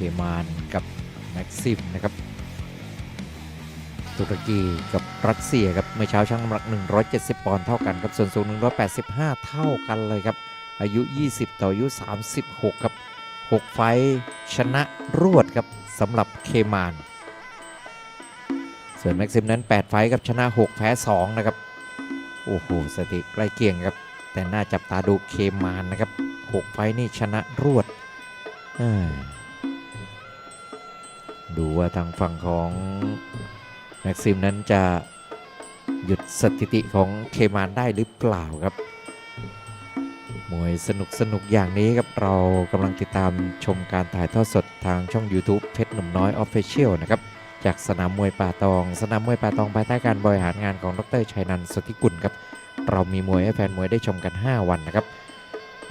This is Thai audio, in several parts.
เมานกับแม็กซิมนะครับตุรกีกับรัสเซียครับเมื่อเช้าชั่งน้ำหนัก 170 ปอนด์เท่ากันครับส่วนสูง 185 เท่ากันเลยครับ อายุ 20 ต่ออายุ 36 ครับ 6 ไฟชนะรวดครับสำหรับเคมาน ส่วนแม็กซิมนั้น 8 ไฟครับชนะ 6 แพ้ 2 นะครับ โอ้โหสถิติใกล้เคียงครับ แต่น่าจับตาดูเคมานนะครับ 6 ไฟนี่ชนะรวดอ้ย ดูว่าทางฝั่งของ แม็กซิมนั้นจะหยุดสถิติของเคมานได้หรือเปล่าครับ มวยสนุกสนุกอย่างนี้ครับ เรากำลังติดตามชมการถ่ายทอดสดทางช่อง YouTube เพชรหนุ่มน้อยออฟฟิเชียลนะครับ จากสนามมวยป่าตอง สนามมวยป่าตองภายใต้การบริหารงานของดรชัยนันท์สุธิกุลครับ เรามีมวยให้แฟนมวยได้ชมกัน 5 วันนะครับ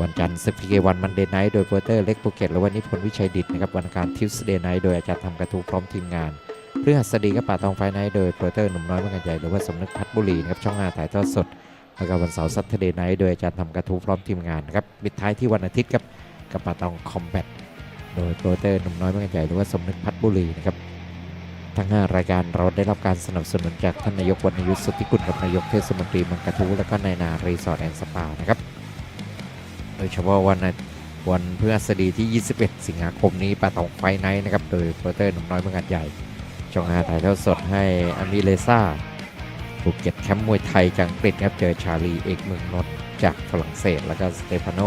วันจันทร์10 k วันมันเดย์ไนท์โดยโปรเตอร์เล็กภูเก็ตและวันนี้พลวิชัยดิตนะครับวันอังคารทิวส์เดย์ไนท์โดยอาจารย์ทำกระทูพร้อมทีมงานพฤหัสบดีก็ป่าตองไฟไนท์โดยโปรเตอร์หนุ่มน้อยเมืองใหญ่หรือว่าสมนึกพัฒน์บุรีนะครับช่องงานถ่ายทอดสดแล้วก็วันเสาร์ซัตเทเดย์ไนท์โดยอาจารย์ทำกระทู้พร้อมทีมงานครับปิดท้ายที่วันอาทิตย์ครับกับป่าตองคอมแบทโดยโปรเตอร์หนุ่มน้อยเมืองใหญ่หรือว่าสมนึกพัฒน์บุรีนะครับทั้ง5รายการเราได้รับการสนับสนุนจากท่านนายกวรรณยุทธสุทธิกุลกับนายกเทศมนตรีเมืองกระทู้และก็นายนารีสอร์ทแอนด์สปานะครับ โดยเฉพาะวันวันพฤหัสบดีที่ 21 สิงหาคมนี้ปาตองไฟไนท์นะครับ โดยโปรเตอร์หนุ่มน้อยเมืองใหญ่ ช่องอาถ่ายทอดสดให้อามิเลซ่าภูเก็ตแคมป์มวยไทยจากอังกฤษครับ เจอชาลีเอกเมืองนนท์จากฝรั่งเศส แล้วก็สเตฟานโน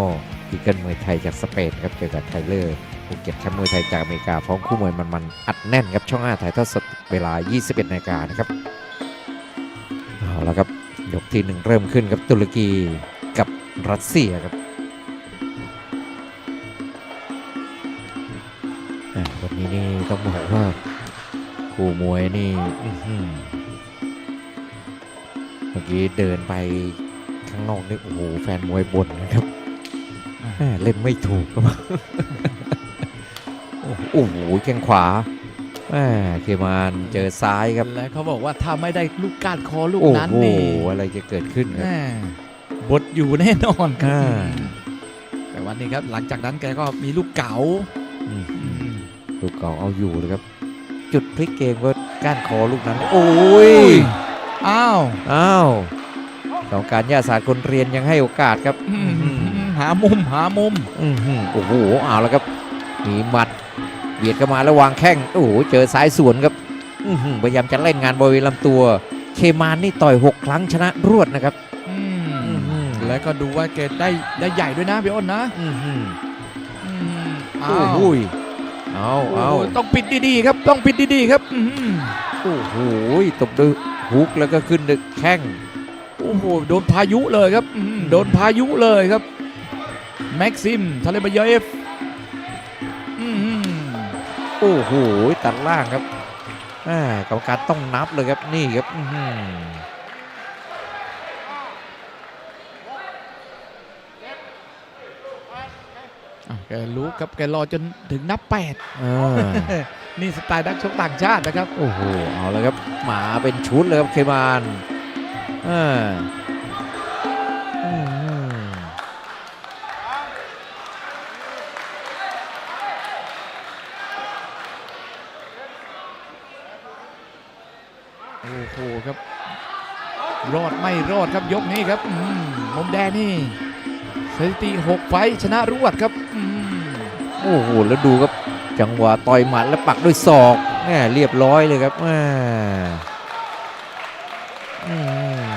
อีเกิลมวยไทยจากสเปนครับ เจอกับไทเลอร์ภูเก็ตแคมป์มวยไทยจากอเมริกาพร้อมคู่มวยมันๆอัดแน่นครับ ช่องอาถ่ายทอดสดเวลา 21นาฬิกานะครับ เอาละครับ ยกที่หนึ่งเริ่มขึ้นครับตุรกีกับรัสเซียครับ วันนี้นี่ต้องบอกว่าคู่มวยนี่อื้อหือเมื่อกี้เดินไปข้างนอกนี่โอ้โหแฟนมวยบ่นนะครับแม่เล่นไม่ถูกครับโอ้โหแข้งขวาแม่เคมานเจอซ้ายครับ และเขาบอกว่าถ้าไม่ได้ลูกก้านคอลูกโอ้นั้นโหนี่อะไรจะเกิดขึ้นครับแม่บดอยู่แน่นอนครัอ่าบแต่วันนี้ครับหลังจากนั้นแกก็มีลูกเก๋าอืมอืม ลูกเก่าเอาอยู่เลยครับ จุดพลิกเกมก็ก้านคอลูกนั้น โอ้ยอ้าวอ้าวกรรมการย่าศาสตร์คนเรียนยังให้โอกาสครับอืมหามุมหามุมอื้อหือโอ้โหเอาแล้วครับมีหมัดเบียดเข้ามาแล้ววางแข้งโอ้โหเจอซ้ายสวนครับอื้อหือพยายามจะเล่นงานบริเวณลำตัว เคมานนี่ต่อย 6 ครั้งชนะรวดนะครับอืมอื้อหือแล้วก็ดูว่าแกได้ได้ใหญ่ด้วยนะพี่อ้นนะอื้อหืออืมโอ้โหย เอาเอาโโหต้องปิดดีๆครับ ต้องปิดดีๆครับอืมโอ้โหยตบด้วยฮุกแล้วก็ขึ้นดึกแข้งโอ้โหโดนพายุเลยครับอืมโดนพายุเลยครับ แม็กซิมทาเลบายเอฟอืมโอ้โหยตัดล่างครับอ่ากรรมการต้องนับเลยครับนี่ครับอื้อหือ อะ แกรู้ครับแกรอจนถึงนับแปดอ่านี่สไตล์นักชกต่างชาตินะครับ โอ้โห เอาแล้วครับ หมาเป็นชุดเลยครับเคมานอ่าอืมโอ้โหครับ รอดไม่รอดครับยกนี้ครับอืมมุมแดงนี่ สถิติ 6 ไฟชนะรวดครับอโอ้โหแล้วดูครับจังหวะต่อยหมัดแล้วปักด้วยศอกแม่เรียบร้อยเลยครับแม่อืม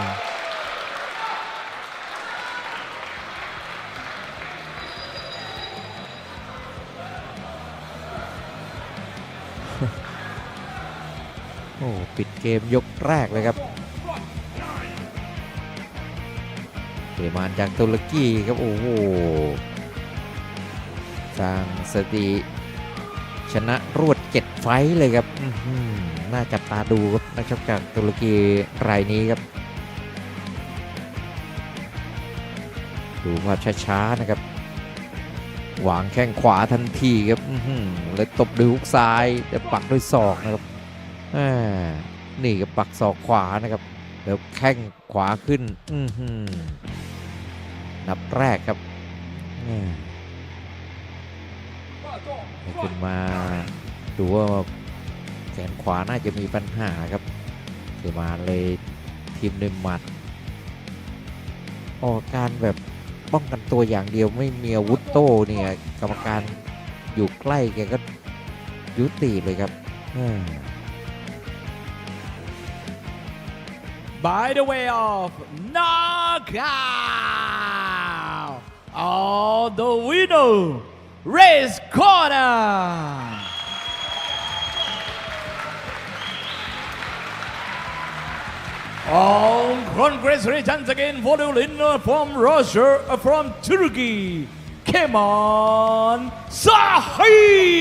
โอ้ปิดเกมยกแรกเลยครับ เกมานจากตุรกีครับ โอ้โห สร้างสติชนะรวด7ไฟเลยครับน่าจับตาดูครับนักชกจากตุรกีรายนี้ครับ ดูภาพช้าๆนะครับวางแข้งขวาทันทีครับอื้อหือเลยตบด้วยฮุกซ้ายแต่ปักด้วยศอกนะครับนี่ก็ปักศอกขวานะครับ แล้วแข้งขวาขึ้น อื นับแรกครับอ่าให้ขึ้นมาดูว่าแขนขวาน่าจะมีปัญหาครับเคมานเลยทีมด้วยหมัด ออกการแบบป้องกันตัวอย่างเดียวไม่มีอาวุธโต้เนี่ยกรรมการอยู่ใกล้แกก็ยุติเลยครับ by the way of knockout all the winner race corner Oh, congratulations again for the winner from Russia, uh, from Turkey, Kemal Sahib!